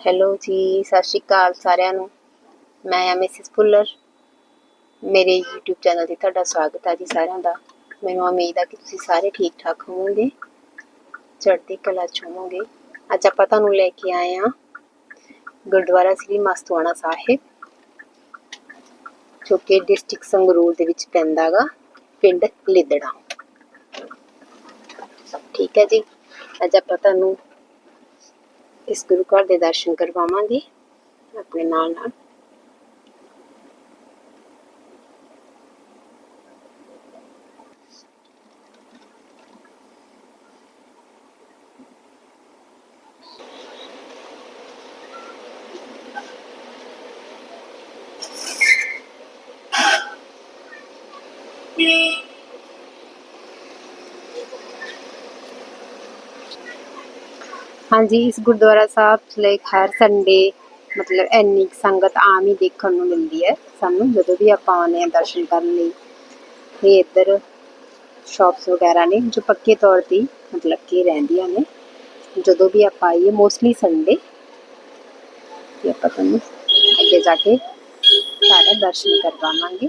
Hello ਜੀ, ਸਤਿ ਸ਼੍ਰੀ ਅਕਾਲ ਸਾਰਿਆਂ ਨੂੰ। ਮੈਂ ਆ ਮਿਸਿਸ ਭੁੱਲਰ ਮੇਰੇ YouTube ਚੈਨਲ ਤੇ ਤੁਹਾਡਾ ਸਵਾਗਤ ਹੈ ਜੀ ਸਾਰਿਆਂ ਦਾ। ਮੈਨੂੰ ਉਮੀਦ ਹੈ ਕਿ ਤੁਸੀਂ ਸਾਰੇ ਠੀਕ ਠਾਕ ਹੋਵੋਗੇ, ਚੜ੍ਹਦੀ ਕਲਾ ਚ ਹੋਵੋਗੇ। ਅੱਜ ਆਪਾਂ ਤੁਹਾਨੂੰ ਲੈ ਕੇ ਆਏ ਹਾਂ ਗੁਰਦੁਆਰਾ ਸ੍ਰੀ ਮਸਤਵਾਣਾ ਸਾਹਿਬ, ਜੋ ਕਿ ਡਿਸਟ੍ਰਿਕਟ ਸੰਗਰੂਰ ਦੇ ਵਿੱਚ ਪੈਂਦਾ ਗਾ, ਪਿੰਡ ਲਿੱਦੜਾ। ਠੀਕ ਹੈ ਜੀ? ਅੱਜ ਆਪਾਂ ਤੁਹਾਨੂੰ ਇਸ ਗੁਰੂ ਘਰ ਦੇ ਦਰਸ਼ਨ ਕਰਵਾਵਾਂਗੇ। ਆਪਣੇ ਨਾਲ ਨਾਲ। ਹਾਂਜੀ, ਇਸ ਗੁਰਦੁਆਰਾ ਸਾਹਿਬ 'ਚ ਹਰ ਸੰਡੇ ਮਤਲਬ ਇੰਨੀ ਸੰਗਤ ਆਮ ਹੀ ਦੇਖਣ ਨੂੰ ਮਿਲਦੀ ਹੈ ਸਾਨੂੰ, ਜਦੋਂ ਵੀ ਆਪਾਂ ਆਉਂਦੇ ਹਾਂ ਦਰਸ਼ਨ ਕਰਨ ਲਈ। ਤੇ ਇੱਧਰ ਸ਼ਾਪਸ ਵਗੈਰਾ ਨੇ ਜੋ ਪੱਕੇ ਤੌਰ ਤੇ ਮਤਲਬ ਕਿ ਰਹਿੰਦੀਆਂ ਨੇ। ਜਦੋਂ ਵੀ ਆਪਾਂ ਆਈਏ ਮੋਸਟਲੀ ਸੰਡੇ ਤੇ ਆਪਾਂ ਤੁਹਾਨੂੰ ਅੱਗੇ ਜਾ ਕੇ ਸਾਰਾ ਦਰਸ਼ਨ ਕਰਵਾਵਾਂਗੇ।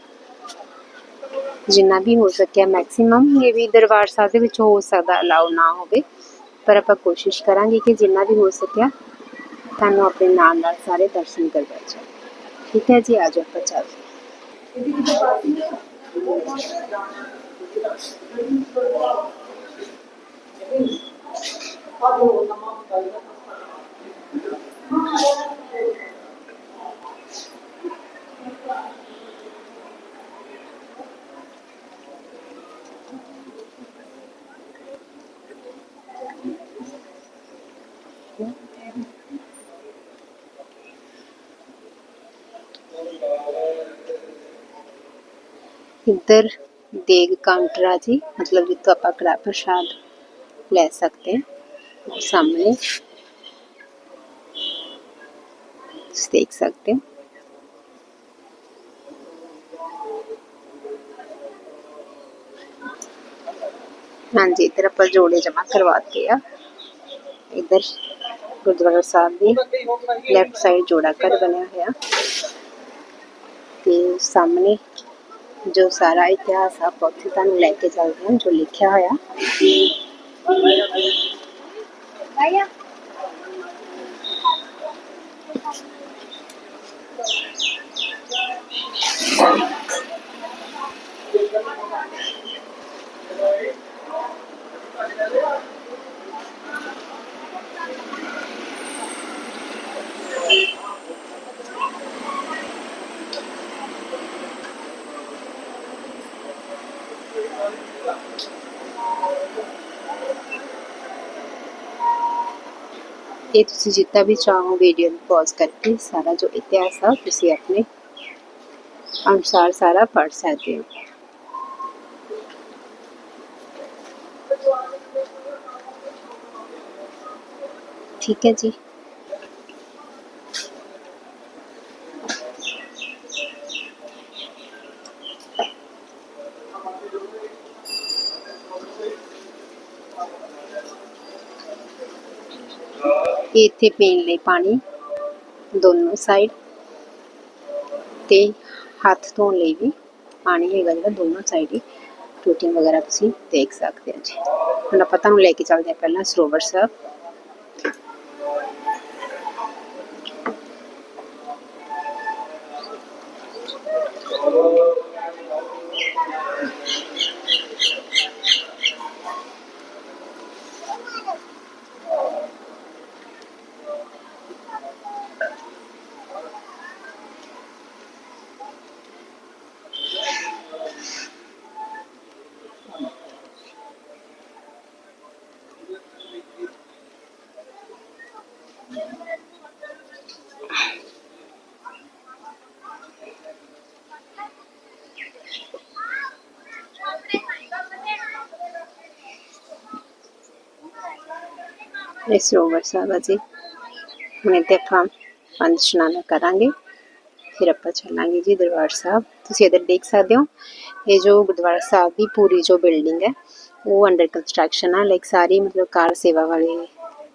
ਜਿੰਨਾ ਵੀ ਹੋ ਸਕਿਆ ਮੈਕਸਿਮਮ ਇਹ ਵੀ ਦਰਬਾਰ ਸਾਹਿਬ ਦੇ ਵਿੱਚ ਹੋ ਸਕਦਾ ਅਲਾਉ ਨਾ ਹੋਵੇ। ਪਰ ਆਪਾਂ ਕੋਸ਼ਿਸ਼ ਕਰਾਂਗੇ ਕਿ ਜਿੰਨਾ ਵੀ ਹੋ ਸਕਿਆ ਤੁਹਾਨੂੰ ਆਪਣੇ ਨਾਲ ਨਾਲ ਸਾਰੇ ਦਰਸ਼ਨ ਕਰਵਾਏ ਜਾਣ ਠੀਕ ਹੈ ਜੀ ਆਜੋ ਆਪਾਂ ਚੱਲਦੇ ਹਾਂ। ਇੱਧਰ ਦੇਗ ਕਾਊਂਟਰ ਆ ਜੀ ਮਤਲਬ ਜਿੱਥੋਂ ਆਪਾਂ ਕੜਾ ਪ੍ਰਸ਼ਾਦ ਲੈ ਸਕਦੇ ਹਾਂ ਉਹ ਸਾਹਮਣੇ ਤੁਸੀਂ ਦੇਖ ਸਕਦੇ ਹੋ ਹਾਂਜੀ ਇੱਧਰ ਆਪਾਂ ਜੋੜੇ ਜਮਾ ਕਰਵਾਤੇ ਆ ਇੱਧਰ ਗੁਰਦੁਆਰਾ ਸਾਹਿਬ ਦੀ ਲੈਫਟ ਸਾਈਡ ਜੋੜਾ ਘਰ ਬਣਿਆ ਹੋਇਆ ਤੇ ਸਾਹਮਣੇ ਜੋ ਸਾਰਾ ਇਤਿਹਾਸ ਆ ਉੱਥੇ ਤੁਹਾਨੂੰ ਲੈ ਕੇ ਚੱਲਦੇ ਹਾਂ ਜੋ ਲਿਖਿਆ ਹੋਇਆ ਇਹ ਤੁਸੀਂ ਜਿੱਦਾਂ ਵੀ ਚਾਹੋ ਵੀਡੀਓ ਨੂੰ ਪੌਜ਼ ਕਰਕੇ ਸਾਰਾ ਜੋ ਇਤਿਹਾਸ ਆ ਤੁਸੀਂ ਆਪਣੇ ਅਨੁਸਾਰ ਸਾਰਾ ਪੜ੍ਹ ਸਕਦੇ ਹੋ ਠੀਕ ਹੈ ਜੀ ਇਹ ਇੱਥੇ ਪੀਣ ਲਈ ਪਾਣੀ ਦੋਨੋਂ ਸਾਈਡ ਤੇ ਹੱਥ ਧੋਣ ਲਈ ਵੀ ਪਾਣੀ ਹੈਗਾ ਜਿਹੜਾ ਦੋਨੋਂ ਸਾਈਡ ਹੀ। ਟੂਟੀਆਂ ਵਗੈਰਾ ਤੁਸੀਂ ਦੇਖ ਸਕਦੇ ਹੋ ਜੀ। ਹੁਣ ਆਪਾਂ ਤੁਹਾਨੂੰ ਲੈ ਕੇ ਚੱਲਦੇ ਹਾਂ ਪਹਿਲਾਂ ਸਰੋਵਰ ਸਾਹਿਬ ਇਹ ਸਰੋਵਰ ਸਾਹਿਬ ਆ ਜੀ ਹੁਣ ਆਪਾਂ ਪੰਜ ਇਸ਼ਨਾਨ ਕਰਾਂਗੇ। ਫਿਰ ਆਪਾਂ ਚੱਲਾਂਗੇ ਜੀ ਦਰਬਾਰ ਸਾਹਿਬ। ਤੁਸੀਂ ਇੱਧਰ ਦੇਖ ਸਕਦੇ ਹੋ, ਇਹ ਜੋ ਗੁਰਦੁਆਰਾ ਸਾਹਿਬ ਦੀ ਪੂਰੀ ਜੋ ਬਿਲਡਿੰਗ ਹੈ, ਉਹ ਅੰਡਰ ਕੰਸਟਰਕਸ਼ਨ ਆ। ਲਾਈਕ ਸਾਰੀ ਮਤਲਬ ਕਾਰ ਸੇਵਾ ਵਾਲੇ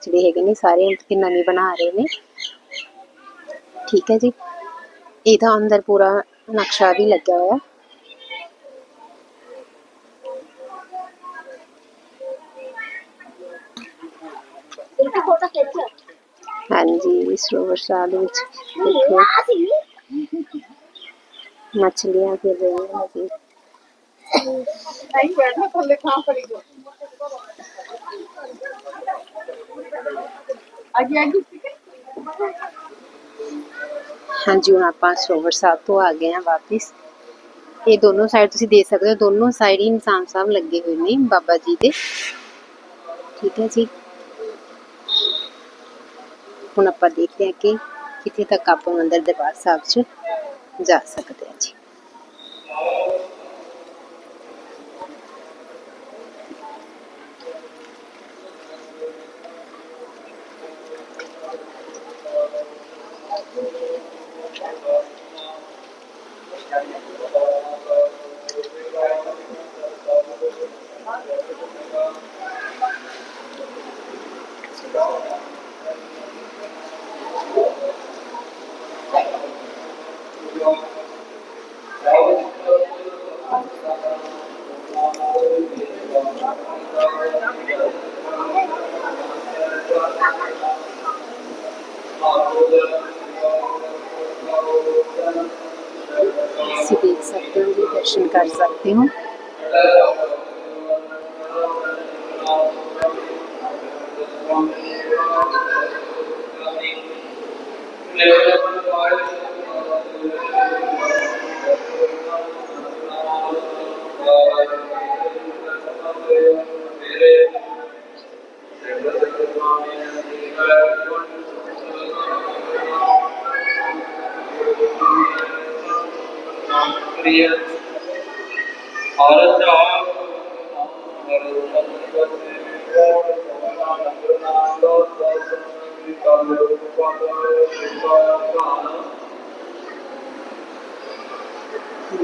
ਜਿਹੜੇ ਹੈਗੇ ਨੇ, ਸਾਰੇ ਕਿ ਨਵੀਂ ਬਣਾ ਰਹੇ ਨੇ। ਠੀਕ ਹੈ ਜੀ। ਇਹਦਾ ਅੰਦਰ ਪੂਰਾ ਨਕਸ਼ਾ ਵੀ ਲੱਗਿਆ ਹੋਇਆ। ਹਾਂਜੀ ਸਰੋਵਰ ਸਾਹ ਦੇ ਵਿੱਚ ਦੇਖੋ ਆ ਸੀ ਮਛਲੀਆਂ ਫਿਰ ਰਹੀਆਂ ਜੀ ਨਹੀਂ ਬੈਠਾ ਥੱਲੇ ਖਾਂ ਪੜੀ ਜੋ ਅੱਗੇ ਅੱਗੇ ਹਾਂਜੀ ਹੁਣ ਆਪਾਂ ਸਰੋਵਰ ਸਾਹਿਬ ਤੋਂ ਆ ਗਏ ਹਾਂ ਵਾਪਿਸ ਇਹ ਦੋਨੋਂ ਸਾਈਡ ਤੁਸੀਂ ਦੇਖ ਸਕਦੇ ਹੋ ਦੋਨੋਂ ਸਾਈਡ ਹੀ ਇਨਸਾਨ ਸਾਹਿਬ ਲੱਗੇ ਹੋਏ ਨੇ ਬਾਬਾ ਜੀ ਦੇ ਠੀਕ ਹੈ ਜੀ ਹੁਣ ਆਪਾਂ ਦੇਖਦੇ ਹਾਂ ਕਿ ਕਿੱਥੇ ਤੱਕ ਆਪਾਂ ਅੰਦਰ ਦਰਬਾਰ ਸਾਹਿਬ 'ਚ ਜਾ ਸਕਦੇ ਹਾਂ ਜੀ। ਤੁਸੀਂ ਦੇਖ ਸਕਦੇ ਹੋ ਦਰਸ਼ਨ ਕਰ ਸਕਦੇ ਹੋ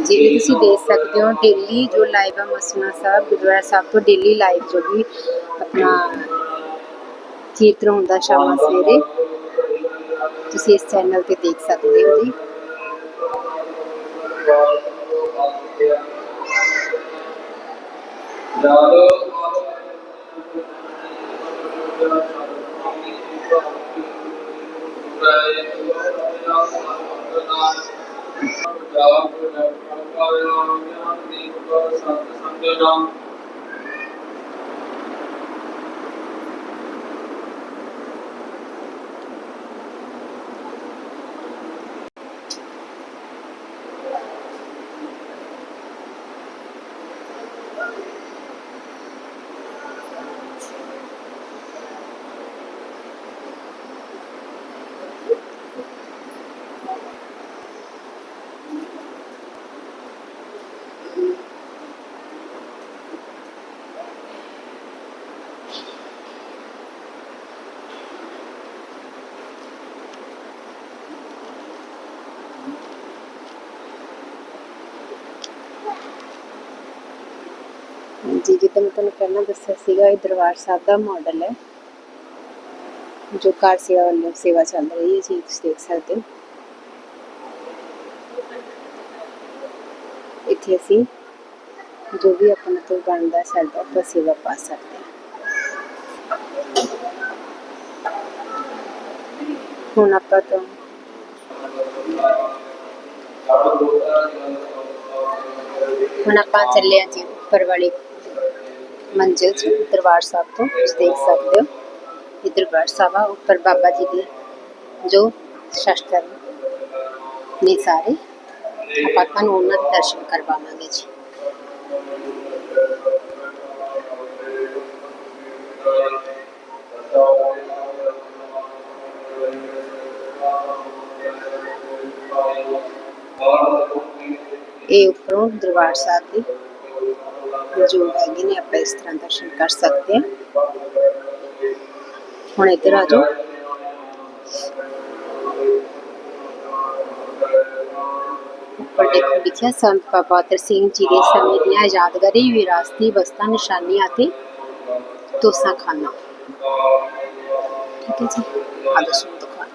ਜਿਵੇਂ ਤੁਸੀਂ ਦੇਖ ਸਕਦੇ ਹੋ ਡੇਲੀ ਜੋ ਲਾਈਵ ਆ ਮਸਨਾ ਸਾਹਿਬ ਗੁਰਦੁਆਰਾ ਸਾਹਿਬ ਤੋਂ ਡੇਲੀ ਲਾਈਵ ਜੋ ਵੀ ਆਪਣਾ ਕੀਰਤਨ ਹੁੰਦਾ ਸ਼ਾਮਾਂ ਸਵੇਰੇ ਤੁਸੀਂ ਇਸ ਚੈਨਲ ਤੇ ਦੇਖ ਸਕਦੇ ਹੋ ਜੀ யாரோ ஜாவ பிரபா வேணா சந்த சங்கடம் ਜੀ ਜਿੱਦਾਂ ਮੈਂ ਤੁਹਾਨੂੰ ਪਹਿਲਾਂ ਦੱਸਿਆ ਸੀਗਾ ਇਹ ਦਰਬਾਰ ਸਾਹਿਬ ਦਾ ਮਾਡਲ ਹੈ ਜੋ ਕਾਰ ਸੇਵਾ ਵੱਲੋਂ ਸੇਵਾ ਚੱਲ ਰਹੀ ਹੈ ਜੀ ਤੁਸੀਂ ਦੇਖ ਸਕਦੇ ਹੋ ਇੱਥੇ ਅਸੀਂ ਜੋ ਵੀ ਆਪਣਾ ਤੋਂ ਬਣਦਾ ਸਾਡਾ ਆਪਾਂ ਸੇਵਾ ਪਾ ਸਕਦੇ ਹਾਂ ਹੁਣ ਆਪਾਂ ਤੋਂ ਹੁਣ ਆਪਾਂ ਚੱਲੇ ਹਾਂ ਜੀ ਉੱਪਰ ਵਾਲੀ ਮੰਜ਼ਿਲ 'ਚ ਦਰਬਾਰ ਸਾਹਿਬ ਤੋਂ ਦੇਖ ਸਕਦੇ ਹੋ। ਇਹ ਦਰਬਾਰ ਸਾਹਿਬ ਆ, ਉੱਪਰ ਬਾਬਾ ਜੀ ਦੇ ਜੋ ਸ਼ਸਤਰ ਨੇ ਸਾਰੇ, ਆਪਾਂ ਤੁਹਾਨੂੰ ਉਹਨਾਂ ਦੇ ਦਰਸ਼ਨ ਕਰਵਾਵਾਂਗੇ ਜੀ। ਇਹ ਉੱਪਰੋਂ ਦਰਬਾਰ ਸਾਹਿਬ ਦੀ ਜੋ ਹੈਗੇ ਨੇ ਆਪਾਂ ਇਸ ਤਰ੍ਹਾਂ ਦਰਸ਼ਨ ਕਰ ਸਕਦੇ ਹਾਂ ਹੁਣ ਇੱਧਰ ਆ ਜਾਓ ਉੱਪਰ ਦੇਖੋ ਲਿਖਿਆ ਸੰਤ ਬਾਬਾ ਤਰ ਸਿੰਘ ਜੀ ਦੇ ਸਮੇਂ ਦੀਆਂ ਯਾਦਗਾਰੀ ਵਿਰਾਸਤੀ ਵਸਤਾਂ ਨਿਸ਼ਾਨੀਆਂ ਅਤੇ ਤੋਸਾ ਖਾਨਾ ਠੀਕ ਹੈ ਜੀ ਆ ਦੱਸੋ ਦੁਕਾਨ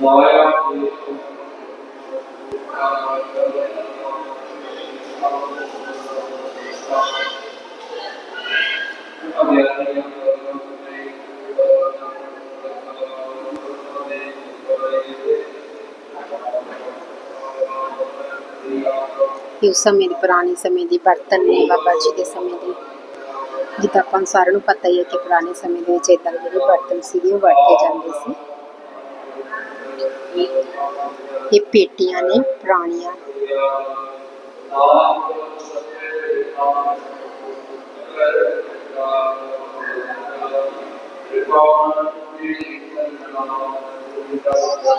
ਕਿ ਉਸ ਸਮੇਂ ਦੀ ਪੁਰਾਣੇ ਸਮੇਂ ਦੀ ਬਰਤਨ ਨੇ ਬਾਬਾ ਜੀ ਦੇ ਸਮੇਂ ਦੀ। ਜਿੱਦਾਂ ਆਪਾਂ ਸਾਰਿਆਂ ਨੂੰ ਪਤਾ ਹੀ ਹੈ ਕਿ ਪੁਰਾਣੇ ਸਮੇਂ ਦੇ ਵਿੱਚ ਇਦਾਂ ਦੇ ਜਿਹੜੇ ਬਰਤਨ ਸੀਗੇ ਉਹ ਵਰਤੇ ਜਾਂਦੇ ਸੀ। ਇਹ ਪੇਟੀਆਂ ਨੇ ਪੁਰਾਣੀਆਂ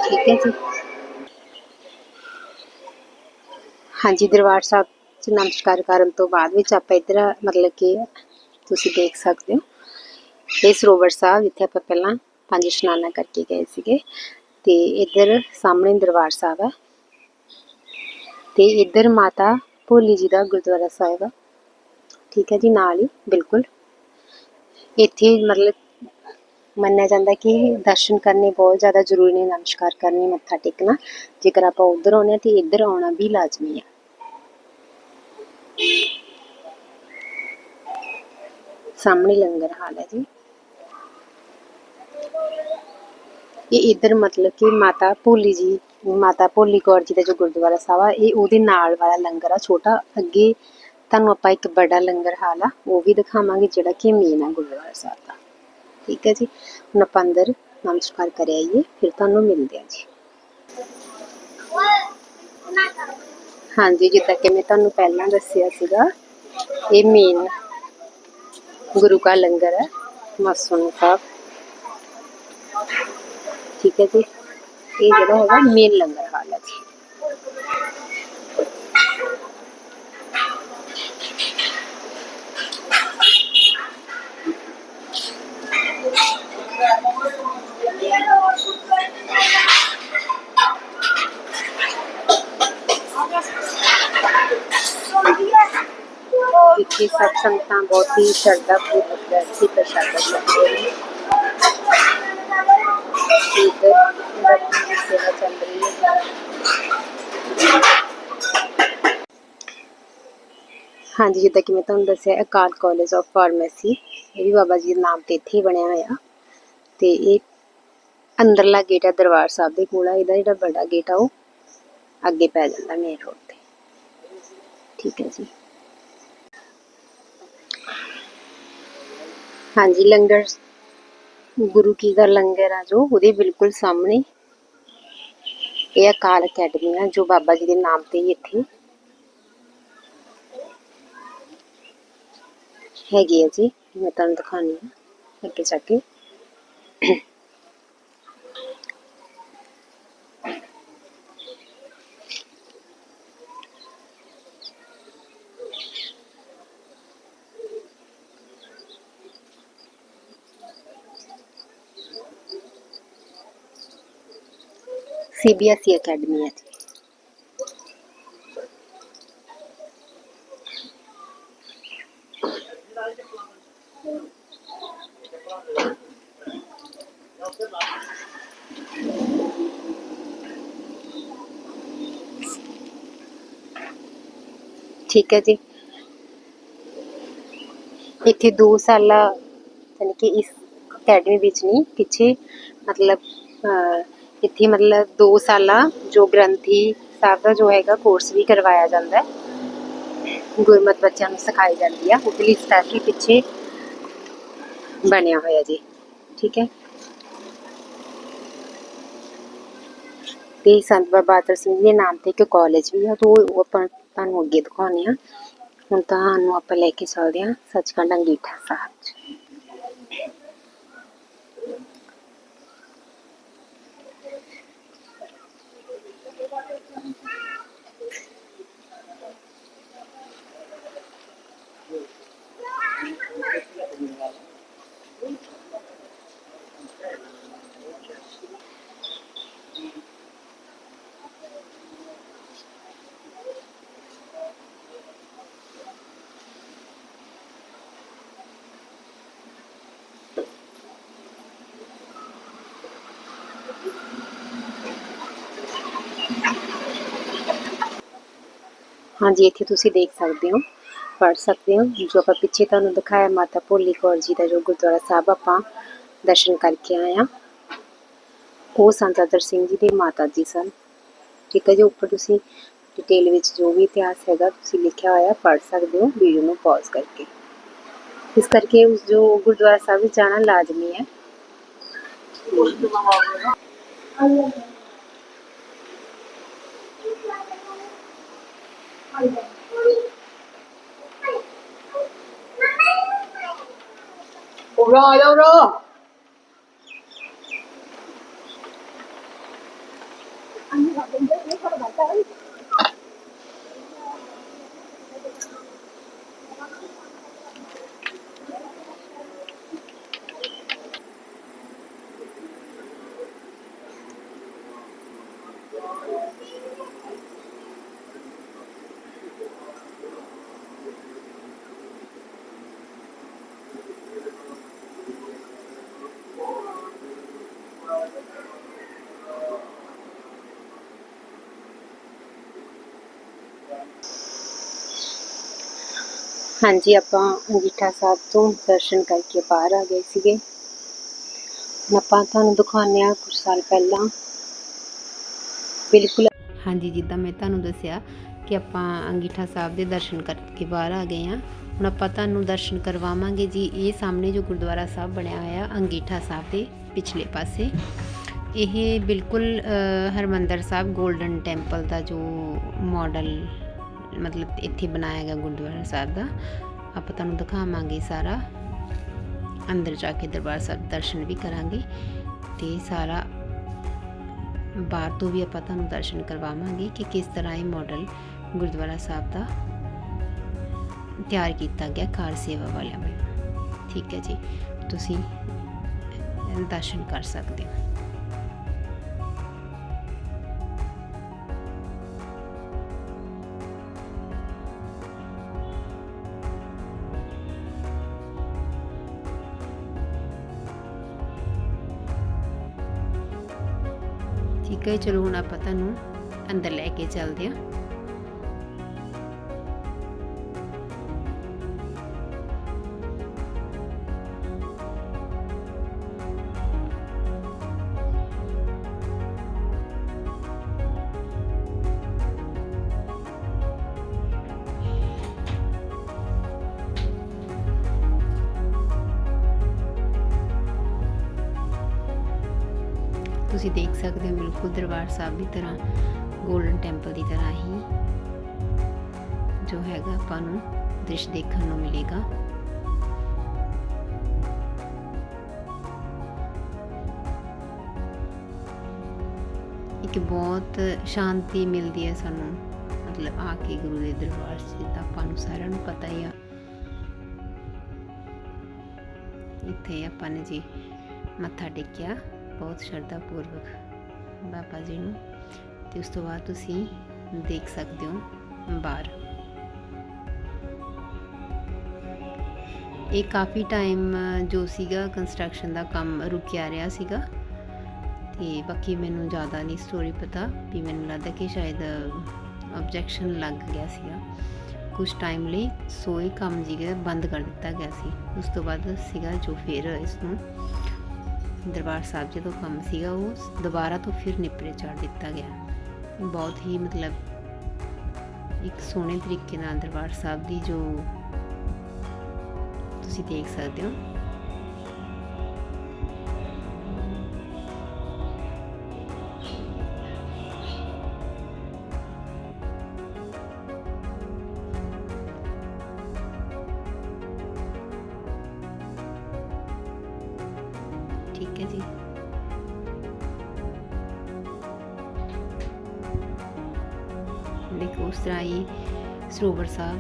ਠੀਕ ਹੈ ਜੀ ਹਾਂਜੀ ਦਰਬਾਰ ਸਾਹਿਬ ਚ ਨਮਸਕਾਰ ਕਰਨ ਤੋਂ ਬਾਅਦ ਵਿੱਚ ਆਪਾਂ ਇੱਧਰ ਮਤਲਬ ਕਿ ਤੁਸੀਂ ਦੇਖ ਸਕਦੇ ਹੋ ਇਹ ਸਰੋਵਰ ਸਾਹਿਬ ਜਿੱਥੇ ਆਪਾਂ ਪਹਿਲਾਂ ਪੰਜ ਇਸ਼ਨਾਨਾਂ ਕਰਕੇ ਗਏ ਸੀਗੇ ਤੇ ਇੱਧਰ ਸਾਹਮਣੇ ਦਰਬਾਰ ਸਾਹਿਬ ਹੈ ਤੇ ਇੱਧਰ ਮਾਤਾ ਭੋਲੀ ਜੀ ਦਾ ਗੁਰਦੁਆਰਾ ਸਾਹਿਬ ਹੈ ਠੀਕ ਹੈ ਜੀ, ਨਾਲ ਹੀ, ਬਿਲਕੁਲ। ਇੱਥੇ ਮਤਲਬ ਮੰਨਿਆ ਜਾਂਦਾ ਕਿ ਦਰਸ਼ਨ ਕਰਨੇ ਬਹੁਤ ਜ਼ਿਆਦਾ ਜ਼ਰੂਰੀ ਨੇ, ਨਮਸਕਾਰ ਕਰਨੀ, ਮੱਥਾ ਟੇਕਣਾ। ਜੇਕਰ ਆਪਾਂ ਉਧਰ ਆਉਣੇ ਤੇ ਇੱਧਰ ਆਉਣਾ ਵੀ ਲਾਜ਼ਮੀ ਹੈ ਸਾਹਮਣੇ ਲੰਗਰ ਹਾਲ ਹੈ ਜੀ। ਇਹ ਇਧਰ ਮਤਲਬ ਕਿ ਮਾਤਾ ਭੋਲੀ ਜੀ, ਮਾਤਾ ਭੋਲੀ ਕੌਰ ਜੀ ਦਾ ਜੋ ਗੁਰਦੁਆਰਾ ਸਾਹਿਬ ਆ, ਇਹ ਉਹਦੇ ਨਾਲ ਵਾਲਾ ਲੰਗਰ ਆ ਛੋਟਾ। ਅੱਗੇ ਤੁਹਾਨੂੰ ਆਪਾਂ ਇੱਕ ਬੜਾ ਲੰਗਰ ਹਾਲ ਆ, ਉਹ ਵੀ ਦਿਖਾਵਾਂਗੇ ਜਿਹੜਾ ਕਿ ਮੇਨ ਆ ਗੁਰਦੁਆਰਾ ਸਾਹਿਬ ਦਾ। ਠੀਕ ਹੈ ਜੀ? ਹੁਣ ਆਪਾਂ ਅੰਦਰ ਨਮਸਕਾਰ ਕਰ ਆਈਏ ਫਿਰ ਤੁਹਾਨੂੰ ਮਿਲਦੇ ਆ ਜੀ। ਹਾਂਜੀ, ਜਿੱਦਾਂ ਕਿ ਮੈਂ ਤੁਹਾਨੂੰ ਪਹਿਲਾਂ ਦੱਸਿਆ ਸੀਗਾ, ਇਹ ਮੇਨ ਗੁਰੂ ਕਾ ਲੰਗਰ ਹੈ ਮਸੂਨ ਸਾਹਿਬ ਠੀਕ ਹੈ ਜੀ। ਇਹ ਜਿਹੜਾ ਹੈਗਾ ਮੇਨ ਲੰਗਰ ਹਾਲ ਹੈ ਜੀ। ਇੱਥੇ ਸਭ ਸੰਗਤਾਂ ਬਹੁਤ ਹੀ ਸ਼ਰਧਾ ਪੂਰਵਕ ਬੈਠ ਪ੍ਰਸ਼ਾਦਾ ਛਕਦੇ ਨੇ ਇੱਧਰ ਲੜਕੀ ਦੀ ਸੇਵਾ ਚੱਲ ਰਹੀ ਹੈ ਹਾਂਜੀ, ਜਿੱਦਾਂ ਕਿ ਮੈਂ ਤੁਹਾਨੂੰ ਦੱਸਿਆ, ਅਕਾਲ ਕਾਲਜ ਆਫ ਫਾਰਮੇਸੀ ਇਹ ਵੀ ਬਾਬਾ ਜੀ ਦੇ ਨਾਮ ਤੇ ਇੱਥੇ ਹੀ ਬਣਿਆ ਹੋਇਆ। ਤੇ ਇਹ ਅੰਦਰਲਾ ਗੇਟ ਹੈ ਦਰਬਾਰ ਸਾਹਿਬ ਦੇ ਕੋਲ ਆ, ਇਹਦਾ ਜਿਹੜਾ ਵੱਡਾ ਗੇਟ ਆ, ਉਹ ਅੱਗੇ ਪੈ ਜਾਂਦਾ ਮੇਨ ਰੋਡ ਤੇ। ਠੀਕ ਹੈ ਜੀ। ਹਾਂਜੀ, ਲੰਗਰ ਗੁਰੂ ਕੀ ਦਾ ਲੰਗਰ ਆ ਜੋ, ਉਹਦੇ ਬਿਲਕੁਲ ਸਾਹਮਣੇ। ਇਹ ਅਕਾਲ ਅਕੈਡਮੀ ਆ, ਜੋ ਬਾਬਾ ਜੀ ਦੇ ਨਾਮ ਤੇ ਹੀ ਇੱਥੇ ਹੈਗੀ ਹੈ ਜੀ। ਮੈਂ ਤੁਹਾਨੂੰ ਦਿਖਾਣੀ ਆ ਅੱਗੇ ਜਾ ਕੇ। ਸੀਬੀਐਸਈ ਅਕੈਡਮੀ ਹੈ ਜੀ ਠੀਕ ਹੈ ਜੀ ਇੱਥੇ 2 ਸਾਲਾ ਯਾਨੀ ਕਿ ਇਸ ਅਕੈਡਮੀ ਵਿੱਚ ਨਹੀਂ ਪਿੱਛੇ ਮਤਲਬ ਅਹ, ਇੱਥੇ ਮਤਲਬ 2 ਸਾਲਾ ਜੋ ਗ੍ਰੰਥੀ ਸਾਹਿਬ ਦਾ ਜੋ ਹੈਗਾ ਕੋਰਸ ਵੀ ਕਰਵਾਇਆ ਜਾਂਦਾ ਹੈ। ਗੁਰਮਤ ਬੱਚਿਆਂ ਨੂੰ ਸਿਖਾਈ ਜਾਂਦੀ ਆ ਉਹਦੇ ਲਈ ਸਪੈਸ਼ਲੀ ਪਿੱਛੇ ਬਣਿਆ ਹੋਇਆ ਜੀ, ਠੀਕ ਹੈ। ਤੇ ਸੰਤ ਬਾਬਾ ਅਤਰ ਸਿੰਘ ਦੇ ਨਾਮ ਤੇ ਇੱਕ ਕਾਲਜ ਵੀ ਆ ਤੋਂ ਉਹ ਆਪਾਂ ਤੁਹਾਨੂੰ ਅੱਗੇ ਦਿਖਾਉਂਦੇ ਆ ਹੁਣ ਤੁਹਾਨੂੰ ਆਪਾਂ ਲੈ ਕੇ ਚੱਲਦੇ ਆ ਸੱਚਖੰਡ ਅੰਗੀਠਾ ਸਾਹਿਬ ਹਾਂਜੀ, ਇੱਥੇ ਤੁਸੀਂ ਦੇਖ ਸਕਦੇ ਹੋ ਪੜ ਸਕਦੇ ਹੋ, ਜੋ ਆਪਾਂ ਪਿੱਛੇ ਤੁਹਾਨੂੰ ਦਿਖਾਇਆ ਮਾਤਾ ਭੋਲੀ ਕੌਰ ਜੀ ਦਾ ਜੋ ਗੁਰਦੁਆਰਾ ਸਾਹਿਬ ਆਪਾਂ ਦਰਸ਼ਨ ਕਰਕੇ ਆਏ ਉਹ ਸੰਤ ਅਦਰ ਸਿੰਘ ਜੀ ਦੇ ਮਾਤਾ ਜੀ ਸਨ। ਠੀਕ ਹੈ ਜੀ, ਉੱਪਰ ਤੁਸੀਂ ਡਿਟੇਲ ਵਿੱਚ ਜੋ ਵੀ ਇਤਿਹਾਸ ਹੈਗਾ, ਤੁਸੀਂ ਲਿਖਿਆ ਹੋਇਆ ਪੜ ਸਕਦੇ ਹੋ ਵੀਡੀਓ ਨੂੰ ਪੌਜ਼ ਕਰਕੇ। ਇਸ ਕਰਕੇ ਉਸ ਜੋ ਗੁਰਦੁਆਰਾ ਸਾਹਿਬ ਵਿੱਚ ਜਾਣਾ ਲਾਜ਼ਮੀ ਹੈ। ਉਰਾ ਆ ਜਾ ਹਾਂਜੀ ਆਪਾਂ ਅੰਗੀਠਾ ਸਾਹਿਬ ਤੋਂ ਦਰਸ਼ਨ ਕਰਕੇ ਬਾਹਰ ਆ ਗਏ ਸੀਗੇ। ਆਪਾਂ ਤੁਹਾਨੂੰ ਦਿਖਾਉਂਦੇ ਆ ਕੁਝ ਸਾਲ ਪਹਿਲਾਂ। ਬਿਲਕੁਲ। ਹਾਂਜੀ ਜਿੱਦਾਂ ਮੈਂ ਤੁਹਾਨੂੰ ਦੱਸਿਆ ਕਿ ਆਪਾਂ ਅੰਗੀਠਾ ਸਾਹਿਬ ਦੇ ਦਰਸ਼ਨ ਕਰਕੇ ਬਾਹਰ ਆ ਗਏ ਆ ਹੁਣ ਆਪਾਂ ਤੁਹਾਨੂੰ ਦਰਸ਼ਨ ਕਰਵਾਵਾਂਗੇ ਜੀ। ਇਹ ਸਾਹਮਣੇ ਜੋ ਗੁਰਦੁਆਰਾ ਸਾਹਿਬ ਬਣਿਆ ਹੋਇਆ ਅੰਗੀਠਾ ਸਾਹਿਬ ਦੇ ਪਿਛਲੇ ਪਾਸੇ। ਇਹ ਬਿਲਕੁਲ ਅ, ਹਰਮੰਦਰ ਸਾਹਿਬ 골ਡਨ ਟੈਂਪਲ ਦਾ ਜੋ ਮਾਡਲ ਮਤਲਬ ਇੱਥੇ ਬਣਾਇਆ ਗਿਆ ਗੁਰਦੁਆਰਾ ਸਾਹਿਬ ਦਾ। ਆਪਾਂ ਤੁਹਾਨੂੰ ਦਿਖਾਵਾਂਗੇ ਸਾਰਾ। ਅੰਦਰ ਜਾ ਕੇ ਦਰਬਾਰ ਸਾਹਿਬ ਦਰਸ਼ਨ ਵੀ ਕਰਾਂਗੇ ਤੇ ਸਾਰਾ ਬਾਹਰ ਤੋਂ ਵੀ ਆਪਾਂ ਤੁਹਾਨੂੰ ਦਰਸ਼ਨ ਕਰਵਾਵਾਂਗੇ ਕਿ ਕਿਸ ਤਰ੍ਹਾਂ ਇਹ ਮਾਡਲ ਗੁਰਦੁਆਰਾ ਸਾਹਿਬ ਦਾ ਤਿਆਰ ਕੀਤਾ ਗਿਆ ਕਾਰ ਸੇਵਾ ਵਾਲਿਆਂ ਵੱਲੋਂ। ਠੀਕ ਹੈ ਜੀ। ਤੁਸੀਂ ਦਰਸ਼ਨ ਕਰ ਸਕਦੇ ਹੋ। ਠੀਕ ਹੈ ਚਲੋ ਹੁਣ ਆਪਾਂ ਤੁਹਾਨੂੰ ਅੰਦਰ ਲੈ ਕੇ ਚੱਲਦੇ ਹਾਂ। ਬਿਲਕੁਲ ਦਰਬਾਰ ਸਾਹਿਬ ਦੀ ਤਰ੍ਹਾਂ ਗੋਲਡਨ ਟੈਂਪਲ ਦੀ ਤਰ੍ਹਾਂ ਹੀ ਜੋ ਹੈਗਾ ਆਪਾਂ ਨੂੰ ਦ੍ਰਿਸ਼ ਦੇਖਣ ਨੂੰ ਮਿਲੇਗਾ। ਇੱਕ ਬਹੁਤ ਸ਼ਾਂਤੀ ਮਿਲਦੀ ਹੈ ਸਾਨੂੰ, ਮਤਲਬ ਆ ਕੇ ਗੁਰੂ ਦੇ ਦਰਬਾਰ 'ਚ ਜਿੱਦਾਂ ਆਪਾਂ ਨੂੰ ਸਾਰਿਆਂ ਨੂੰ ਪਤਾ ਹੀ ਆ। ਇੱਥੇ ਆਪਾਂ ਨੇ ਜੀ ਮੱਥਾ ਟੇਕਿਆ, ਬਹੁਤ ਸ਼ਰਧਾ ਪੂਰਵਕ ਬਾਬਾ ਜੀ ਨੂੰ ਤੇ ਉਸ ਤੋਂ ਬਾਅਦ ਤੁਸੀਂ ਦੇਖ ਸਕਦੇ ਹੋ ਬਾਹਰ। ਇਹ ਕਾਫੀ ਟਾਈਮ ਜੋ ਸੀਗਾ ਕੰਸਟਰਕਸ਼ਨ ਦਾ ਕੰਮ ਰੁਕਿਆ ਰਿਹਾ ਸੀਗਾ ਤੇ ਬਾਕੀ ਮੈਨੂੰ ਜ਼ਿਆਦਾ ਨਹੀਂ ਸਟੋਰੀ ਪਤਾ ਵੀ ਮੈਨੂੰ ਲੱਗਦਾ ਕਿ ਸ਼ਾਇਦ ਆਬਜੈਕਸ਼ਨ ਲੱਗ ਗਿਆ ਸੀਗਾ। ਕੁਝ ਟਾਈਮ ਲਈ ਸੋ ਇਹ ਕੰਮ ਜਿਹੜਾ ਬੰਦ ਕਰ ਦਿੱਤਾ ਗਿਆ ਸੀ। ਉਸ ਤੋਂ ਬਾਅਦ ਸੀਗਾ ਜੋ ਫਿਰ ਇਸ ਨੂੰ ਦਰਬਾਰ ਸਾਹਿਬ ਜਦੋਂ ਕੰਮ ਸੀਗਾ ਉਹ ਦੁਬਾਰਾ ਤੋਂ ਫਿਰ ਨਿਪਰੇ ਚਾੜ ਦਿੱਤਾ ਗਿਆ। ਬਹੁਤ ਹੀ ਮਤਲਬ ਇੱਕ ਸੋਹਣੇ ਤਰੀਕੇ ਨਾਲ ਦਰਬਾਰ ਸਾਹਿਬ ਦੀ ਜੋ ਤੁਸੀਂ ਦੇਖ ਸਕਦੇ ਹੋ ਠੀਕ ਹੈ ਜੀ। ਦੇਖੋ ਉਸ ਤਰ੍ਹਾਂ ਹੀ ਸਰੋਵਰ ਸਾਹਿਬ।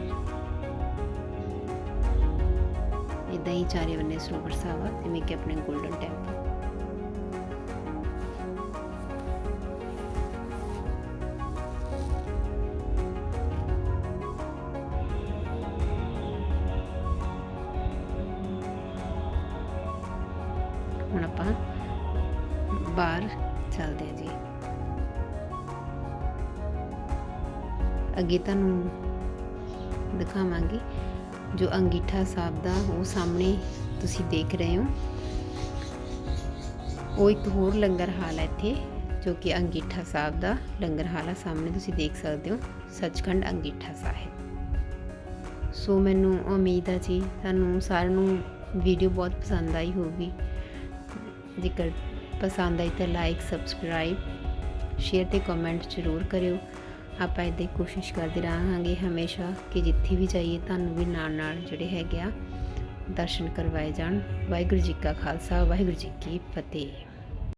ਇਦਾਂ ਹੀ ਚਾਰੇ ਬੰਨੇ ਸਰੋਵਰ ਸਾਹਿਬ ਆ, ਜਿਵੇਂ ਕਿ ਆਪਣੇ 골ਡਨ ਟੈਂਪਲ ਅੱਗੇ ਤੁਹਾਨੂੰ ਦਿਖਾਵਾਂਗੀ, ਜੋ ਅੰਗੀਠਾ ਸਾਹਿਬ ਦਾ ਉਹ ਸਾਹਮਣੇ ਤੁਸੀਂ ਦੇਖ ਰਹੇ ਹੋ। ਉਹ ਇੱਕ ਹੋਰ ਲੰਗਰ ਹਾਲ ਹੈ ਇੱਥੇ, ਜੋ ਕਿ ਅੰਗੀਠਾ ਸਾਹਿਬ ਦਾ ਲੰਗਰ ਹਾਲ ਹੈ। ਸਾਹਮਣੇ ਤੁਸੀਂ ਦੇਖ ਸਕਦੇ ਹੋ, ਸੱਚਖੰਡ ਅੰਗੀਠਾ ਸਾਹਿਬ। ਸੋ ਮੈਨੂੰ ਉਮੀਦ ਹੈ ਜੀ, ਤੁਹਾਨੂੰ ਸਾਰਿਆਂ ਨੂੰ ਵੀਡੀਓ ਬਹੁਤ ਪਸੰਦ ਆਈ ਹੋਵੇਗੀ ਜੇਕਰ ਪਸੰਦ ਆਈ ਤਾਂ ਲਾਈਕ, ਸਬਸਕ੍ਰਾਈਬ, ਸ਼ੇਅਰ ਤੇ ਕਮੈਂਟ ਜ਼ਰੂਰ ਕਰਿਓ। ਆਪਾਂ ਇਹਦੀ ਕੋਸ਼ਿਸ਼ ਕਰਦੇ ਰਹਾਂਗੇ ਹਮੇਸ਼ਾ ਕਿ ਜਿੱਥੇ ਵੀ ਜਾਈਏ ਤੁਹਾਨੂੰ ਵੀ ਨਾਲ ਨਾਲ ਜਿਹੜੇ ਹੈਗੇ ਆ ਦਰਸ਼ਨ ਕਰਵਾਏ ਜਾਣ। ਵਾਹਿਗੁਰੂ ਜੀ ਕਾ ਖਾਲਸਾ, ਵਾਹਿਗੁਰੂ ਜੀ ਕੀ ਫਤਿਹ।